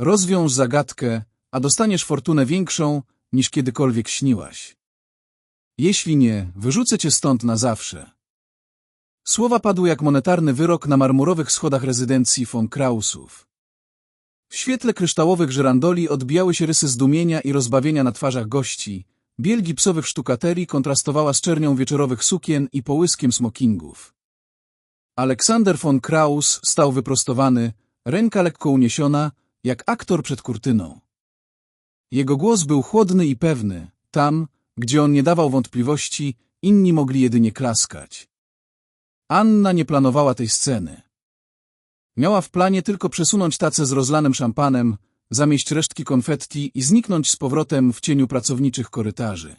Rozwiąż zagadkę, a dostaniesz fortunę większą, niż kiedykolwiek śniłaś. Jeśli nie, wyrzucę cię stąd na zawsze. Słowa padły jak monetarny wyrok na marmurowych schodach rezydencji von Krausów. W świetle kryształowych żyrandoli odbijały się rysy zdumienia i rozbawienia na twarzach gości. Biel gipsowych sztukaterii kontrastowała z czernią wieczorowych sukien i połyskiem smokingów. Aleksander von Kraus stał wyprostowany, ręka lekko uniesiona, jak aktor przed kurtyną. Jego głos był chłodny i pewny. Tam, gdzie on nie dawał wątpliwości, inni mogli jedynie klaskać. Anna nie planowała tej sceny. Miała w planie tylko przesunąć tacę z rozlanym szampanem, zamieść resztki konfetti i zniknąć z powrotem w cieniu pracowniczych korytarzy.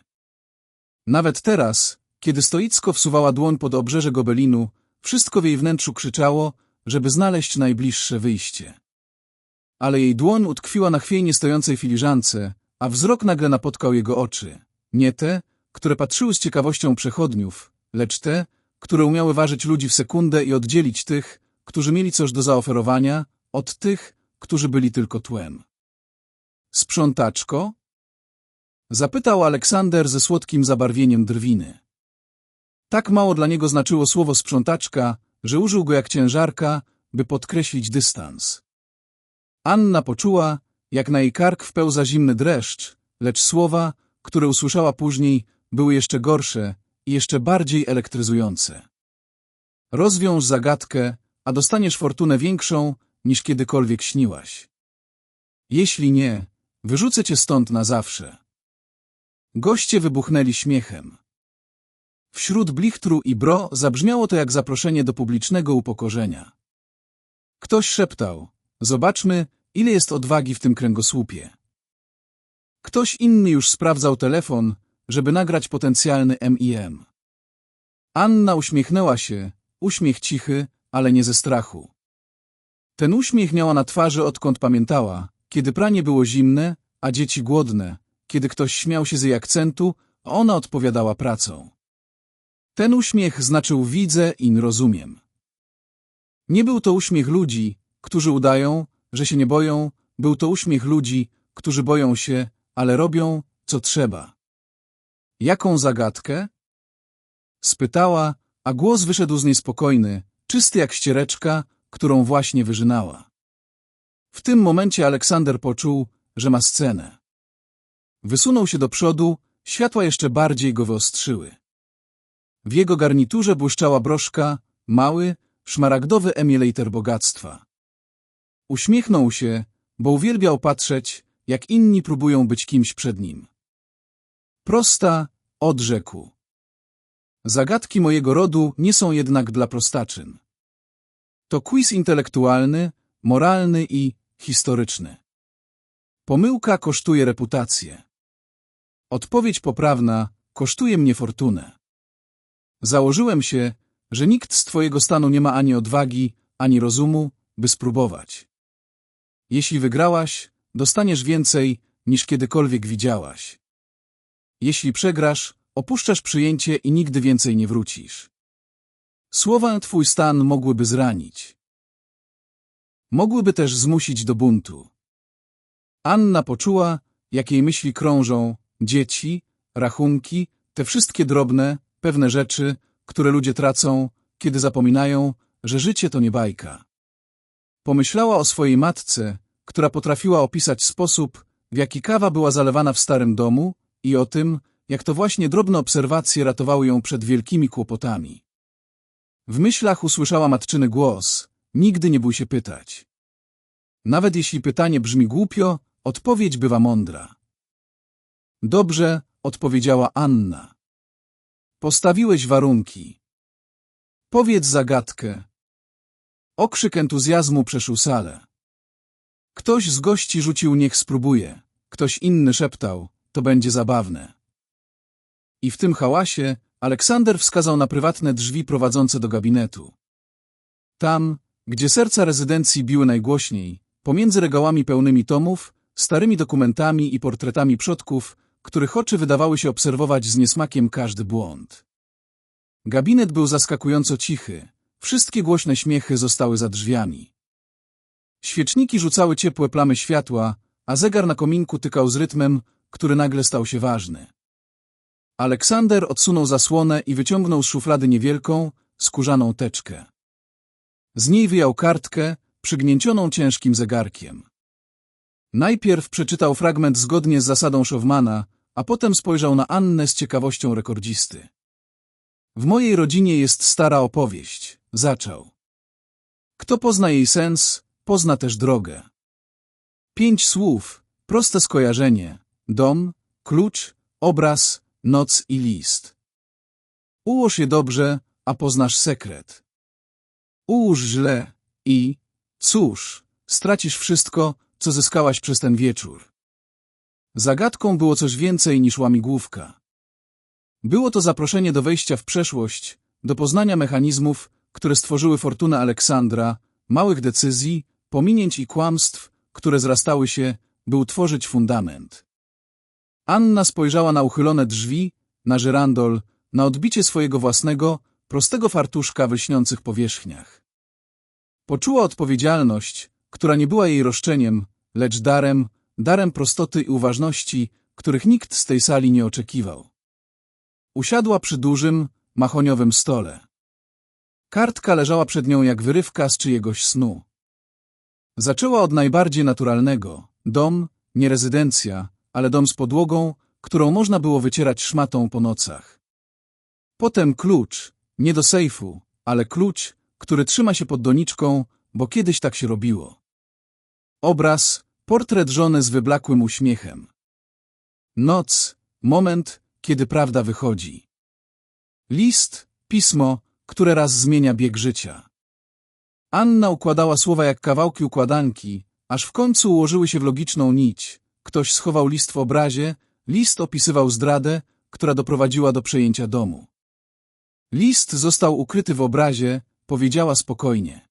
Nawet teraz, kiedy stoicko wsuwała dłoń pod obrzeże gobelinu, wszystko w jej wnętrzu krzyczało, żeby znaleźć najbliższe wyjście. Ale jej dłoń utkwiła na chwiejnie stojącej filiżance, a wzrok nagle napotkał jego oczy. Nie te, które patrzyły z ciekawością przechodniów, lecz te, które umiały ważyć ludzi w sekundę i oddzielić tych, którzy mieli coś do zaoferowania, od tych, którzy byli tylko tłem. Sprzątaczko? Zapytał Aleksander ze słodkim zabarwieniem drwiny. Tak mało dla niego znaczyło słowo sprzątaczka, że użył go jak ciężarka, by podkreślić dystans. Anna poczuła, jak na jej kark wpełza zimny dreszcz, lecz słowa, które usłyszała później, były jeszcze gorsze i jeszcze bardziej elektryzujące. Rozwiąż zagadkę, a dostaniesz fortunę większą, niż kiedykolwiek śniłaś. Jeśli nie, wyrzucę cię stąd na zawsze. Goście wybuchnęli śmiechem. Wśród blichtru i bro zabrzmiało to jak zaproszenie do publicznego upokorzenia. Ktoś szeptał, zobaczmy, ile jest odwagi w tym kręgosłupie. Ktoś inny już sprawdzał telefon, żeby nagrać potencjalny MIM. Anna uśmiechnęła się, uśmiech cichy, ale nie ze strachu. Ten uśmiech miała na twarzy odkąd pamiętała, kiedy pranie było zimne, a dzieci głodne, kiedy ktoś śmiał się z jej akcentu, a ona odpowiadała pracą. Ten uśmiech znaczył widzę i rozumiem. Nie był to uśmiech ludzi, którzy udają, że się nie boją, był to uśmiech ludzi, którzy boją się, ale robią, co trzeba. Jaką zagadkę? Spytała, a głos wyszedł z niej spokojny, czysty jak ściereczka, którą właśnie wyżynała. W tym momencie Aleksander poczuł, że ma scenę. Wysunął się do przodu, światła jeszcze bardziej go wyostrzyły. W jego garniturze błyszczała broszka, mały, szmaragdowy emulator bogactwa. Uśmiechnął się, bo uwielbiał patrzeć, jak inni próbują być kimś przed nim. Prosta, odrzekł. Zagadki mojego rodu nie są jednak dla prostaczyn. To quiz intelektualny, moralny i historyczny. Pomyłka kosztuje reputację. Odpowiedź poprawna kosztuje mnie fortunę. Założyłem się, że nikt z twojego stanu nie ma ani odwagi, ani rozumu, by spróbować. Jeśli wygrałaś, dostaniesz więcej, niż kiedykolwiek widziałaś. Jeśli przegrasz, opuszczasz przyjęcie i nigdy więcej nie wrócisz. Słowa twój stan mogłyby zranić. Mogłyby też zmusić do buntu. Anna poczuła, jak jej myśli krążą dzieci, rachunki, te wszystkie drobne, pewne rzeczy, które ludzie tracą, kiedy zapominają, że życie to nie bajka. Pomyślała o swojej matce, która potrafiła opisać sposób, w jaki kawa była zalewana w starym domu i o tym, jak to właśnie drobne obserwacje ratowały ją przed wielkimi kłopotami. W myślach usłyszała matczyny głos, nigdy nie bój się pytać. Nawet jeśli pytanie brzmi głupio, odpowiedź bywa mądra. Dobrze, odpowiedziała Anna. Postawiłeś warunki. Powiedz zagadkę. Okrzyk entuzjazmu przeszył salę. Ktoś z gości rzucił niech spróbuje. Ktoś inny szeptał, to będzie zabawne. I w tym hałasie Aleksander wskazał na prywatne drzwi prowadzące do gabinetu. Tam, gdzie serca rezydencji biły najgłośniej, pomiędzy regałami pełnymi tomów, starymi dokumentami i portretami przodków, których oczy wydawały się obserwować z niesmakiem każdy błąd. Gabinet był zaskakująco cichy, wszystkie głośne śmiechy zostały za drzwiami. Świeczniki rzucały ciepłe plamy światła, a zegar na kominku tykał z rytmem, który nagle stał się ważny. Aleksander odsunął zasłonę i wyciągnął z szuflady niewielką, skórzaną teczkę. Z niej wyjął kartkę, przygnięcioną ciężkim zegarkiem. Najpierw przeczytał fragment zgodnie z zasadą Szowmana, a potem spojrzał na Annę z ciekawością rekordzisty. W mojej rodzinie jest stara opowieść, zaczął. Kto pozna jej sens, pozna też drogę. Pięć słów, proste skojarzenie, dom, klucz, obraz, noc i list. Ułóż je dobrze, a poznasz sekret. Ułóż źle i, cóż, stracisz wszystko, co zyskałaś przez ten wieczór. Zagadką było coś więcej niż łamigłówka. Było to zaproszenie do wejścia w przeszłość, do poznania mechanizmów, które stworzyły fortunę Aleksandra, małych decyzji, pominięć i kłamstw, które zrastały się, by utworzyć fundament. Anna spojrzała na uchylone drzwi, na żyrandol, na odbicie swojego własnego, prostego fartuszka w lśniących powierzchniach. Poczuła odpowiedzialność, która nie była jej roszczeniem, lecz darem, darem prostoty i uważności, których nikt z tej sali nie oczekiwał. Usiadła przy dużym, mahoniowym stole. Kartka leżała przed nią jak wyrywka z czyjegoś snu. Zaczęła od najbardziej naturalnego. Dom, nie rezydencja, ale dom z podłogą, którą można było wycierać szmatą po nocach. Potem klucz, nie do sejfu, ale klucz, który trzyma się pod doniczką, bo kiedyś tak się robiło. Obraz, portret żony z wyblakłym uśmiechem. Noc, moment, kiedy prawda wychodzi. List, pismo, które raz zmienia bieg życia. Anna układała słowa jak kawałki układanki, aż w końcu ułożyły się w logiczną nić. Ktoś schował list w obrazie, list opisywał zdradę, która doprowadziła do przejęcia domu. List został ukryty w obrazie, powiedziała spokojnie.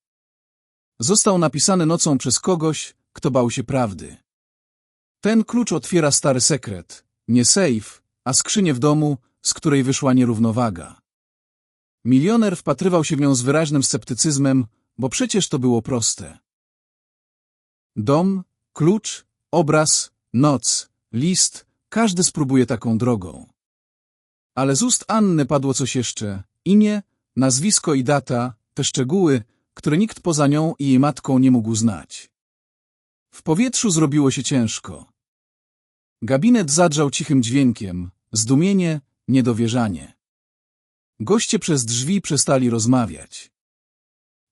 Został napisany nocą przez kogoś, kto bał się prawdy. Ten klucz otwiera stary sekret, nie sejf, a skrzynię w domu, z której wyszła nierównowaga. Milioner wpatrywał się w nią z wyraźnym sceptycyzmem, bo przecież to było proste. Dom, klucz, obraz, noc, list, każdy spróbuje taką drogą. Ale z ust Anny padło coś jeszcze, imię, nazwisko i data, te szczegóły, które nikt poza nią i jej matką nie mógł znać. W powietrzu zrobiło się ciężko. Gabinet zadrzał cichym dźwiękiem, zdumienie, niedowierzanie. Goście przez drzwi przestali rozmawiać.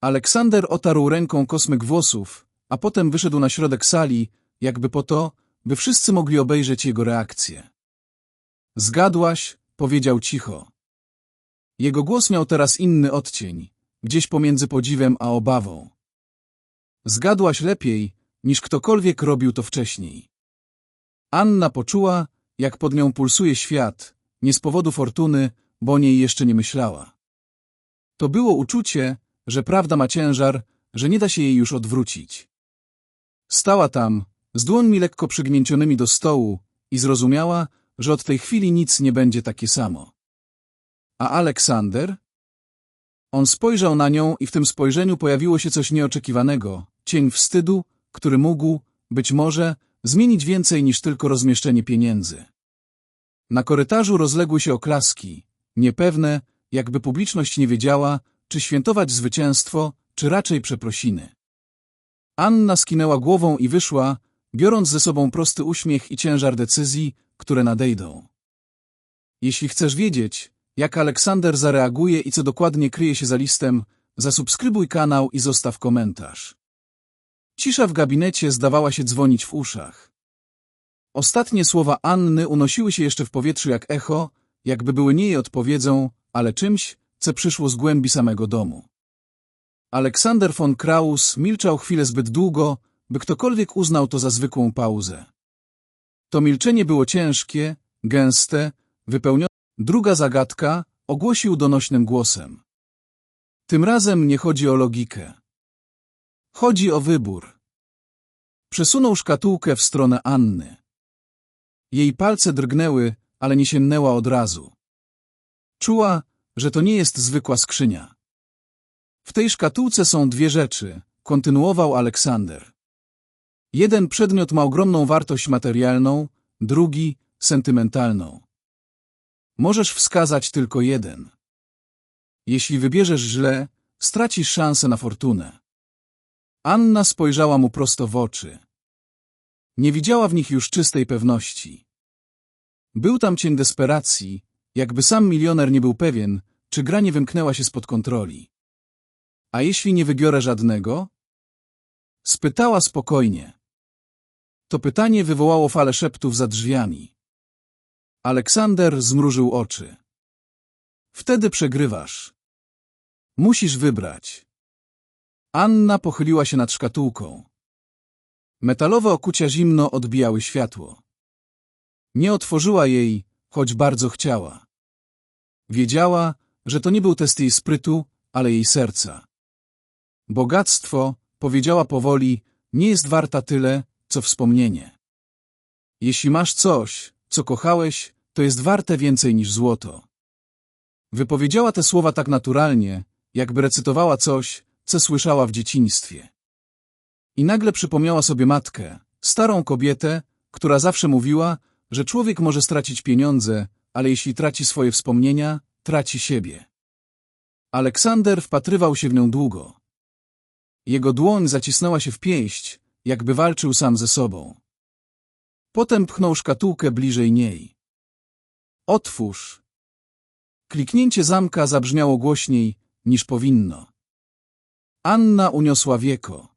Aleksander otarł ręką kosmyk włosów, a potem wyszedł na środek sali, jakby po to, by wszyscy mogli obejrzeć jego reakcję. Zgadłaś, powiedział cicho. Jego głos miał teraz inny odcień, gdzieś pomiędzy podziwem a obawą. Zgadłaś lepiej, niż ktokolwiek robił to wcześniej. Anna poczuła, jak pod nią pulsuje świat, nie z powodu fortuny, bo o niej jeszcze nie myślała. To było uczucie, że prawda ma ciężar, że nie da się jej już odwrócić. Stała tam, z dłońmi lekko przygnięcionymi do stołu i zrozumiała, że od tej chwili nic nie będzie takie samo. A Aleksander? On spojrzał na nią i w tym spojrzeniu pojawiło się coś nieoczekiwanego, cień wstydu, który mógł, być może, zmienić więcej niż tylko rozmieszczenie pieniędzy. Na korytarzu rozległy się oklaski, niepewne, jakby publiczność nie wiedziała, czy świętować zwycięstwo, czy raczej przeprosiny. Anna skinęła głową i wyszła, biorąc ze sobą prosty uśmiech i ciężar decyzji, które nadejdą. Jeśli chcesz wiedzieć, jak Aleksander zareaguje i co dokładnie kryje się za listem, zasubskrybuj kanał i zostaw komentarz. Cisza w gabinecie zdawała się dzwonić w uszach. Ostatnie słowa Anny unosiły się jeszcze w powietrzu jak echo, jakby były nie jej odpowiedzą, ale czymś, co przyszło z głębi samego domu. Aleksander von Kraus milczał chwilę zbyt długo, by ktokolwiek uznał to za zwykłą pauzę. To milczenie było ciężkie, gęste, wypełnione. Druga zagadka ogłosił donośnym głosem. Tym razem nie chodzi o logikę. Chodzi o wybór. Przesunął szkatułkę w stronę Anny. Jej palce drgnęły, ale nie sięgnęła od razu. Czuła, że to nie jest zwykła skrzynia. W tej szkatułce są dwie rzeczy, kontynuował Aleksander. Jeden przedmiot ma ogromną wartość materialną, drugi sentymentalną. Możesz wskazać tylko jeden. Jeśli wybierzesz źle, stracisz szansę na fortunę. Anna spojrzała mu prosto w oczy. Nie widziała w nich już czystej pewności. Był tam cień desperacji, jakby sam milioner nie był pewien, czy gra nie wymknęła się spod kontroli. A jeśli nie wybiorę żadnego? Spytała spokojnie. To pytanie wywołało falę szeptów za drzwiami. Aleksander zmrużył oczy. Wtedy przegrywasz. Musisz wybrać. Anna pochyliła się nad szkatułką. Metalowe okucia zimno odbijały światło. Nie otworzyła jej, choć bardzo chciała. Wiedziała, że to nie był test jej sprytu, ale jej serca. Bogactwo, powiedziała powoli, nie jest warta tyle, co wspomnienie. Jeśli masz coś, co kochałeś, to jest warte więcej niż złoto. Wypowiedziała te słowa tak naturalnie, jakby recytowała coś, co słyszała w dzieciństwie. I nagle przypomniała sobie matkę, starą kobietę, która zawsze mówiła, że człowiek może stracić pieniądze, ale jeśli traci swoje wspomnienia, traci siebie. Aleksander wpatrywał się w nią długo. Jego dłoń zacisnęła się w pięść, jakby walczył sam ze sobą. Potem pchnął szkatułkę bliżej niej. Otwórz. Kliknięcie zamka zabrzmiało głośniej, niż powinno. Anna uniosła wieko.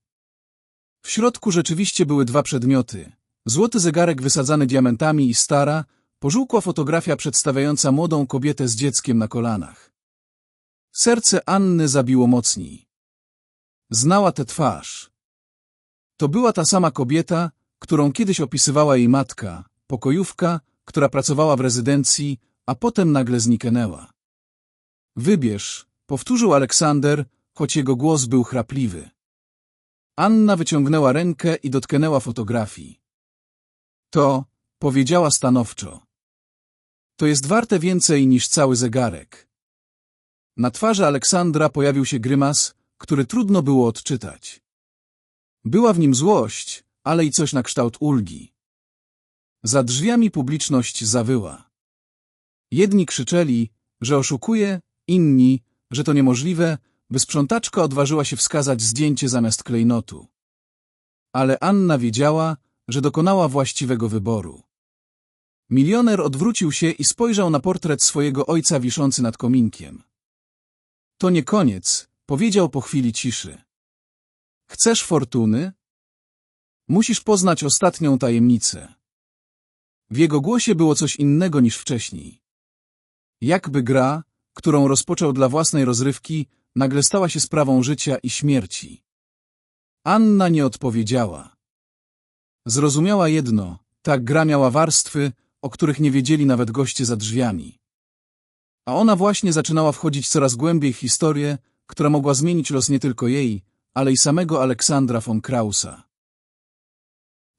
W środku rzeczywiście były dwa przedmioty. Złoty zegarek wysadzany diamentami i stara, pożółkła fotografia przedstawiająca młodą kobietę z dzieckiem na kolanach. Serce Anny zabiło mocniej. Znała tę twarz. To była ta sama kobieta, którą kiedyś opisywała jej matka, pokojówka, która pracowała w rezydencji, a potem nagle zniknęła. Wybierz, powtórzył Aleksander, choć jego głos był chrapliwy. Anna wyciągnęła rękę i dotknęła fotografii. To, powiedziała stanowczo. To jest warte więcej niż cały zegarek. Na twarzy Aleksandra pojawił się grymas, który trudno było odczytać. Była w nim złość, ale i coś na kształt ulgi. Za drzwiami publiczność zawyła. Jedni krzyczeli, że oszukuje, inni, że to niemożliwe, by sprzątaczka odważyła się wskazać zdjęcie zamiast klejnotu. Ale Anna wiedziała, że dokonała właściwego wyboru. Milioner odwrócił się i spojrzał na portret swojego ojca wiszący nad kominkiem. To nie koniec, powiedział po chwili ciszy. Chcesz fortuny? Musisz poznać ostatnią tajemnicę. W jego głosie było coś innego niż wcześniej. Jakby gra, którą rozpoczął dla własnej rozrywki, nagle stała się sprawą życia i śmierci. Anna nie odpowiedziała. Zrozumiała jedno, ta gra miała warstwy, o których nie wiedzieli nawet goście za drzwiami. A ona właśnie zaczynała wchodzić coraz głębiej w historię, która mogła zmienić los nie tylko jej, ale i samego Aleksandra von Krausa.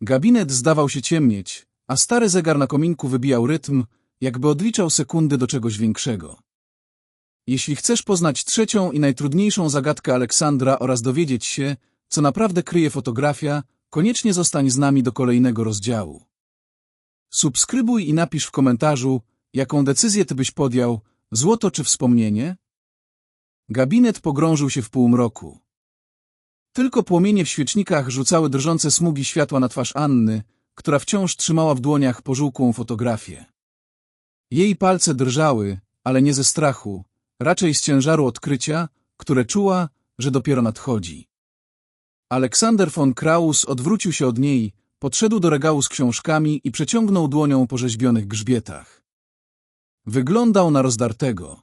Gabinet zdawał się ciemnieć, a stary zegar na kominku wybijał rytm, jakby odliczał sekundy do czegoś większego. Jeśli chcesz poznać trzecią i najtrudniejszą zagadkę Aleksandra oraz dowiedzieć się, co naprawdę kryje fotografia, koniecznie zostań z nami do kolejnego rozdziału. Subskrybuj i napisz w komentarzu, jaką decyzję ty byś podjął, złoto czy wspomnienie? Gabinet pogrążył się w półmroku. Tylko płomienie w świecznikach rzucały drżące smugi światła na twarz Anny, która wciąż trzymała w dłoniach pożółkłą fotografię. Jej palce drżały, ale nie ze strachu, raczej z ciężaru odkrycia, które czuła, że dopiero nadchodzi. Aleksander von Kraus odwrócił się od niej, podszedł do regału z książkami i przeciągnął dłonią po rzeźbionych grzbietach. Wyglądał na rozdartego.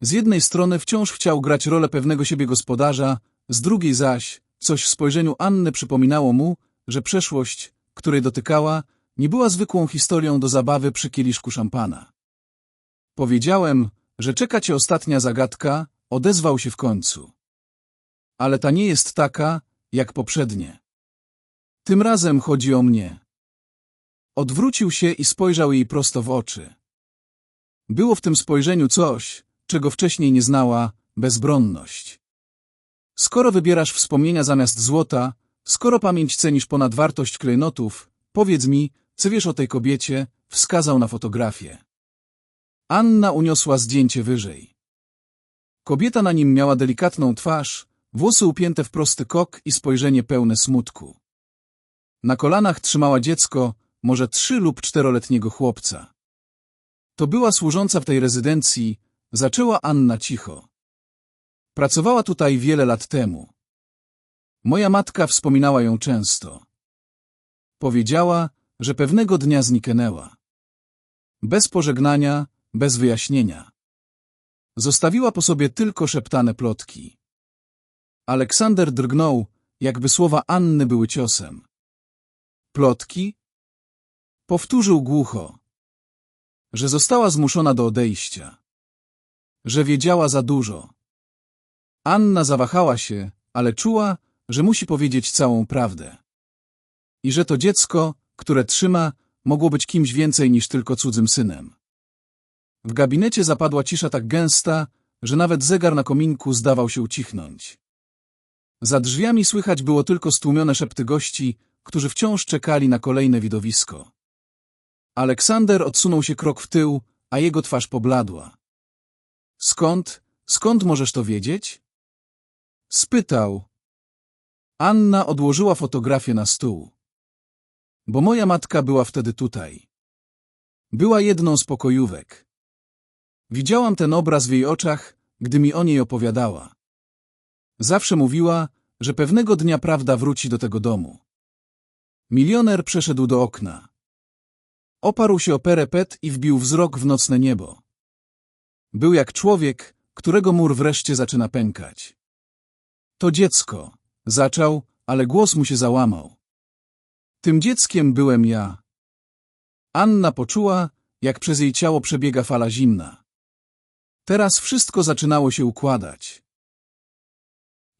Z jednej strony wciąż chciał grać rolę pewnego siebie gospodarza, z drugiej zaś coś w spojrzeniu Anny przypominało mu, że przeszłość, której dotykała, nie była zwykłą historią do zabawy przy kieliszku szampana. Powiedziałem, że czeka cię ostatnia zagadka, odezwał się w końcu. Ale ta nie jest taka, jak poprzednie. Tym razem chodzi o mnie. Odwrócił się i spojrzał jej prosto w oczy. Było w tym spojrzeniu coś, czego wcześniej nie znała, bezbronność. Skoro wybierasz wspomnienia zamiast złota, Skoro pamięć cenisz ponad wartość klejnotów, powiedz mi, co wiesz o tej kobiecie, wskazał na fotografię. Anna uniosła zdjęcie wyżej. Kobieta na nim miała delikatną twarz, włosy upięte w prosty kok i spojrzenie pełne smutku. Na kolanach trzymała dziecko, może trzy lub czteroletniego chłopca. To była służąca w tej rezydencji, zaczęła Anna cicho. Pracowała tutaj wiele lat temu. Moja matka wspominała ją często. Powiedziała, że pewnego dnia zniknęła. Bez pożegnania, bez wyjaśnienia. Zostawiła po sobie tylko szeptane plotki. Aleksander drgnął, jakby słowa Anny były ciosem. Plotki? Powtórzył głucho, że została zmuszona do odejścia, że wiedziała za dużo. Anna zawahała się, ale czuła, że musi powiedzieć całą prawdę. I że to dziecko, które trzyma, mogło być kimś więcej niż tylko cudzym synem. W gabinecie zapadła cisza tak gęsta, że nawet zegar na kominku zdawał się ucichnąć. Za drzwiami słychać było tylko stłumione szepty gości, którzy wciąż czekali na kolejne widowisko. Aleksander odsunął się krok w tył, a jego twarz pobladła. Skąd, skąd możesz to wiedzieć? Spytał. Anna odłożyła fotografię na stół. Bo moja matka była wtedy tutaj. Była jedną z pokojówek. Widziałam ten obraz w jej oczach, gdy mi o niej opowiadała. Zawsze mówiła, że pewnego dnia prawda wróci do tego domu. Milioner przeszedł do okna. Oparł się o perepet i wbił wzrok w nocne niebo. Był jak człowiek, którego mur wreszcie zaczyna pękać. To dziecko, zaczął, ale głos mu się załamał. Tym dzieckiem byłem ja. Anna poczuła, jak przez jej ciało przebiega fala zimna. Teraz wszystko zaczynało się układać.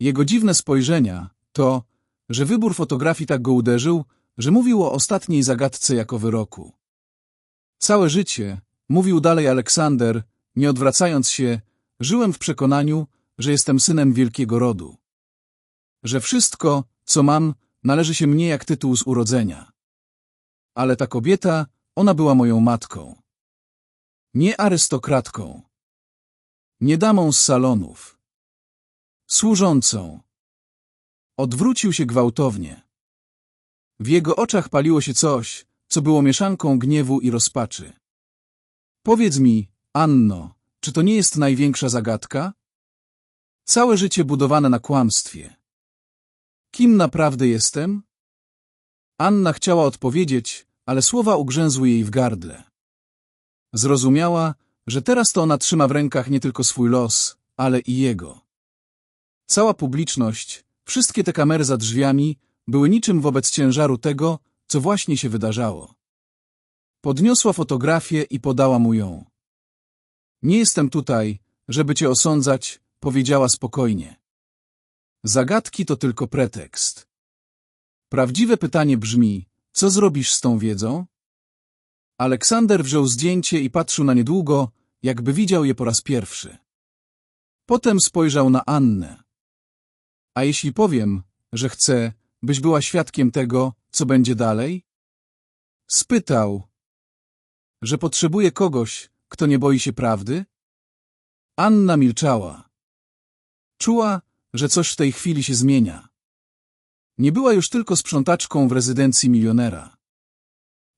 Jego dziwne spojrzenia, to, że wybór fotografii tak go uderzył, że mówił o ostatniej zagadce jako wyroku. Całe życie, mówił dalej Aleksander, nie odwracając się, żyłem w przekonaniu, że jestem synem wielkiego rodu. Że wszystko, co mam, należy się mnie jak tytuł z urodzenia. Ale ta kobieta, ona była moją matką. Nie arystokratką. Nie damą z salonów. Służącą. Odwrócił się gwałtownie. W jego oczach paliło się coś, co było mieszanką gniewu i rozpaczy. Powiedz mi, Anno, czy to nie jest największa zagadka? Całe życie budowane na kłamstwie. Kim naprawdę jestem? Anna chciała odpowiedzieć, ale słowa ugrzęzły jej w gardle. Zrozumiała, że teraz to ona trzyma w rękach nie tylko swój los, ale i jego. Cała publiczność, wszystkie te kamery za drzwiami, były niczym wobec ciężaru tego, co właśnie się wydarzało. Podniosła fotografię i podała mu ją. Nie jestem tutaj, żeby cię osądzać, powiedziała spokojnie. Zagadki to tylko pretekst. Prawdziwe pytanie brzmi, co zrobisz z tą wiedzą? Aleksander wziął zdjęcie i patrzył na nie długo, jakby widział je po raz pierwszy. Potem spojrzał na Annę. A jeśli powiem, że chcę, byś była świadkiem tego, co będzie dalej? Spytał, że potrzebuje kogoś, kto nie boi się prawdy? Anna milczała. Czuła, że coś w tej chwili się zmienia. Nie była już tylko sprzątaczką w rezydencji milionera.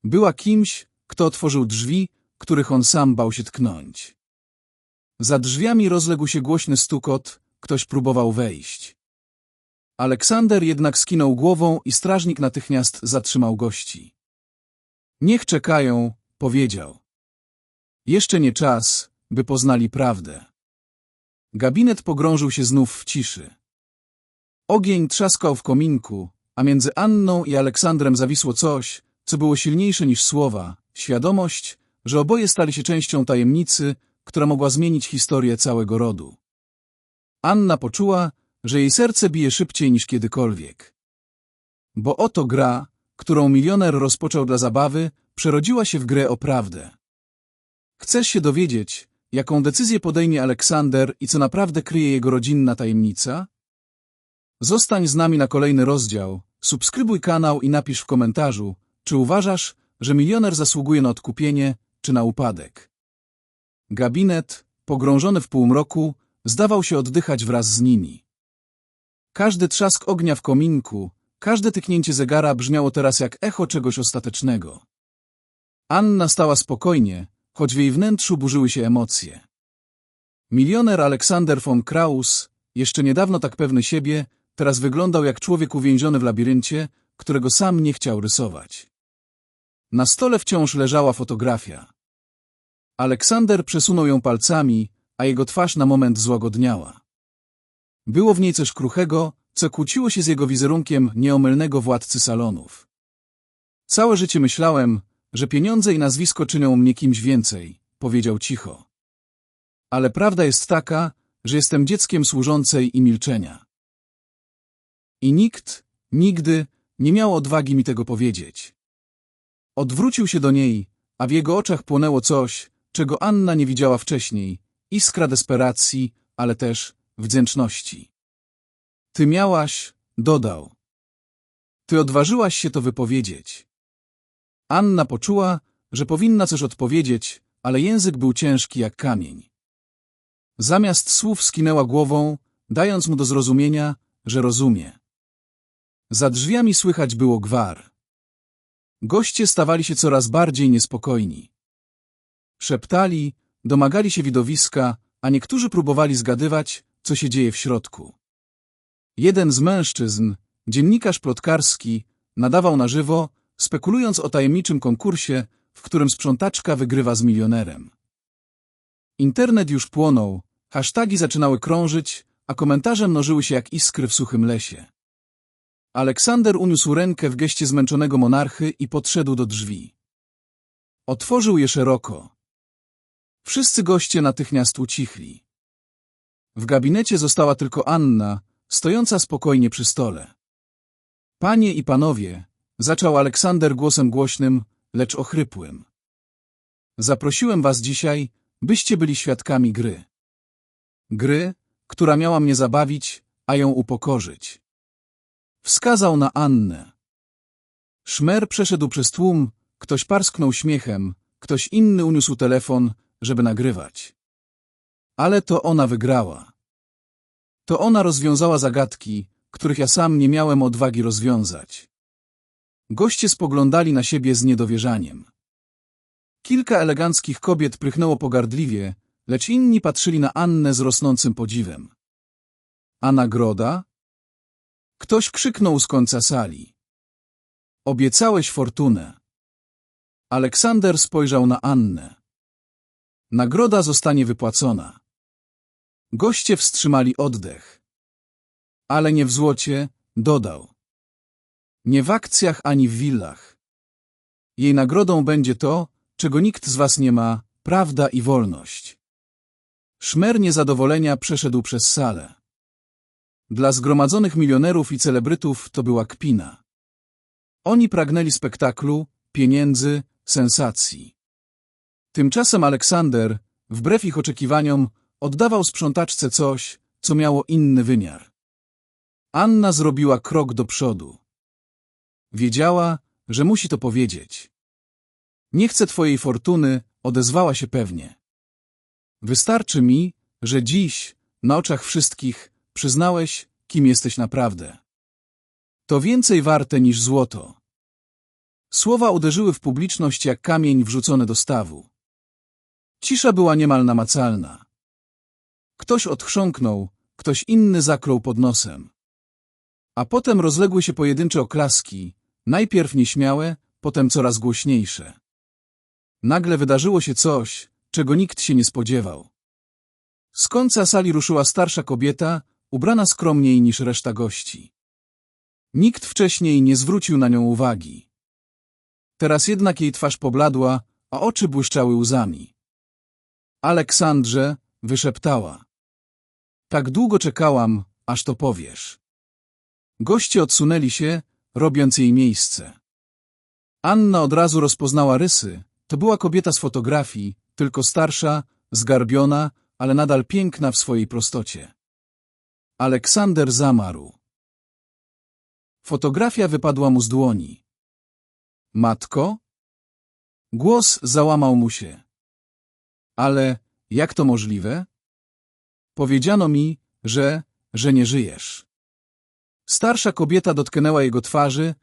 Była kimś, kto otworzył drzwi, których on sam bał się tknąć. Za drzwiami rozległ się głośny stukot, ktoś próbował wejść. Aleksander jednak skinął głową i strażnik natychmiast zatrzymał gości. Niech czekają, powiedział. Jeszcze nie czas, by poznali prawdę. Gabinet pogrążył się znów w ciszy. Ogień trzaskał w kominku, a między Anną i Aleksandrem zawisło coś, co było silniejsze niż słowa, świadomość, że oboje stali się częścią tajemnicy, która mogła zmienić historię całego rodu. Anna poczuła, że jej serce bije szybciej niż kiedykolwiek. Bo oto gra, którą milioner rozpoczął dla zabawy, przerodziła się w grę o prawdę. Chcesz się dowiedzieć, jaką decyzję podejmie Aleksander i co naprawdę kryje jego rodzinna tajemnica? Zostań z nami na kolejny rozdział, subskrybuj kanał i napisz w komentarzu, czy uważasz, że milioner zasługuje na odkupienie, czy na upadek. Gabinet, pogrążony w półmroku, zdawał się oddychać wraz z nimi. Każdy trzask ognia w kominku, każde tyknięcie zegara brzmiało teraz jak echo czegoś ostatecznego. Anna stała spokojnie, choć w jej wnętrzu burzyły się emocje. Milioner Aleksander von Kraus, jeszcze niedawno tak pewny siebie, teraz wyglądał jak człowiek uwięziony w labiryncie, którego sam nie chciał rysować. Na stole wciąż leżała fotografia. Aleksander przesunął ją palcami, a jego twarz na moment złagodniała. Było w niej coś kruchego, co kłóciło się z jego wizerunkiem nieomylnego władcy salonów. Całe życie myślałem, że pieniądze i nazwisko czynią mnie kimś więcej, powiedział cicho. Ale prawda jest taka, że jestem dzieckiem służącej i milczenia. I nikt, nigdy, nie miał odwagi mi tego powiedzieć. Odwrócił się do niej, a w jego oczach płonęło coś, czego Anna nie widziała wcześniej, iskra desperacji, ale też wdzięczności. Ty miałaś, dodał. Ty odważyłaś się to wypowiedzieć. Anna poczuła, że powinna coś odpowiedzieć, ale język był ciężki jak kamień. Zamiast słów skinęła głową, dając mu do zrozumienia, że rozumie. Za drzwiami słychać było gwar. Goście stawali się coraz bardziej niespokojni. Szeptali, domagali się widowiska, a niektórzy próbowali zgadywać, co się dzieje w środku. Jeden z mężczyzn, dziennikarz plotkarski, nadawał na żywo, spekulując o tajemniczym konkursie, w którym sprzątaczka wygrywa z milionerem. Internet już płonął, hasztagi zaczynały krążyć, a komentarze mnożyły się jak iskry w suchym lesie. Aleksander uniósł rękę w geście zmęczonego monarchy i podszedł do drzwi. Otworzył je szeroko. Wszyscy goście natychmiast ucichli. W gabinecie została tylko Anna, stojąca spokojnie przy stole. Panie i panowie, zaczął Aleksander głosem głośnym, lecz ochrypłym. Zaprosiłem was dzisiaj, byście byli świadkami gry. Gry, która miała mnie zabawić, a ją upokorzyć. Wskazał na Annę. Szmer przeszedł przez tłum, ktoś parsknął śmiechem, ktoś inny uniósł telefon, żeby nagrywać. Ale to ona wygrała. To ona rozwiązała zagadki, których ja sam nie miałem odwagi rozwiązać. Goście spoglądali na siebie z niedowierzaniem. Kilka eleganckich kobiet prychnęło pogardliwie, lecz inni patrzyli na Annę z rosnącym podziwem. A nagroda? Ktoś krzyknął z końca sali. Obiecałeś fortunę. Aleksander spojrzał na Annę. Nagroda zostanie wypłacona. Goście wstrzymali oddech. Ale nie w złocie, dodał. Nie w akcjach ani w willach. Jej nagrodą będzie to, czego nikt z was nie ma, prawda i wolność. Szmer niezadowolenia przeszedł przez salę. Dla zgromadzonych milionerów i celebrytów to była kpina. Oni pragnęli spektaklu, pieniędzy, sensacji. Tymczasem Aleksander, wbrew ich oczekiwaniom, oddawał sprzątaczce coś, co miało inny wymiar. Anna zrobiła krok do przodu. Wiedziała, że musi to powiedzieć. Nie chcę twojej fortuny, odezwała się pewnie. Wystarczy mi, że dziś, na oczach wszystkich, przyznałeś, kim jesteś naprawdę. To więcej warte niż złoto. Słowa uderzyły w publiczność jak kamień wrzucony do stawu. Cisza była niemal namacalna. Ktoś odchrząknął, ktoś inny zaklął pod nosem. A potem rozległy się pojedyncze oklaski, najpierw nieśmiałe, potem coraz głośniejsze. Nagle wydarzyło się coś, czego nikt się nie spodziewał. Z końca sali ruszyła starsza kobieta, ubrana skromniej niż reszta gości. Nikt wcześniej nie zwrócił na nią uwagi. Teraz jednak jej twarz pobladła, a oczy błyszczały łzami. Aleksandrze, wyszeptała. Tak długo czekałam, aż to powiesz. Goście odsunęli się, robiąc jej miejsce. Anna od razu rozpoznała rysy. To była kobieta z fotografii, tylko starsza, zgarbiona, ale nadal piękna w swojej prostocie. Aleksander zamarł. Fotografia wypadła mu z dłoni. Matko? Głos załamał mu się. Ale jak to możliwe? Powiedziano mi, że, że nie żyjesz. Starsza kobieta dotknęła jego twarzy,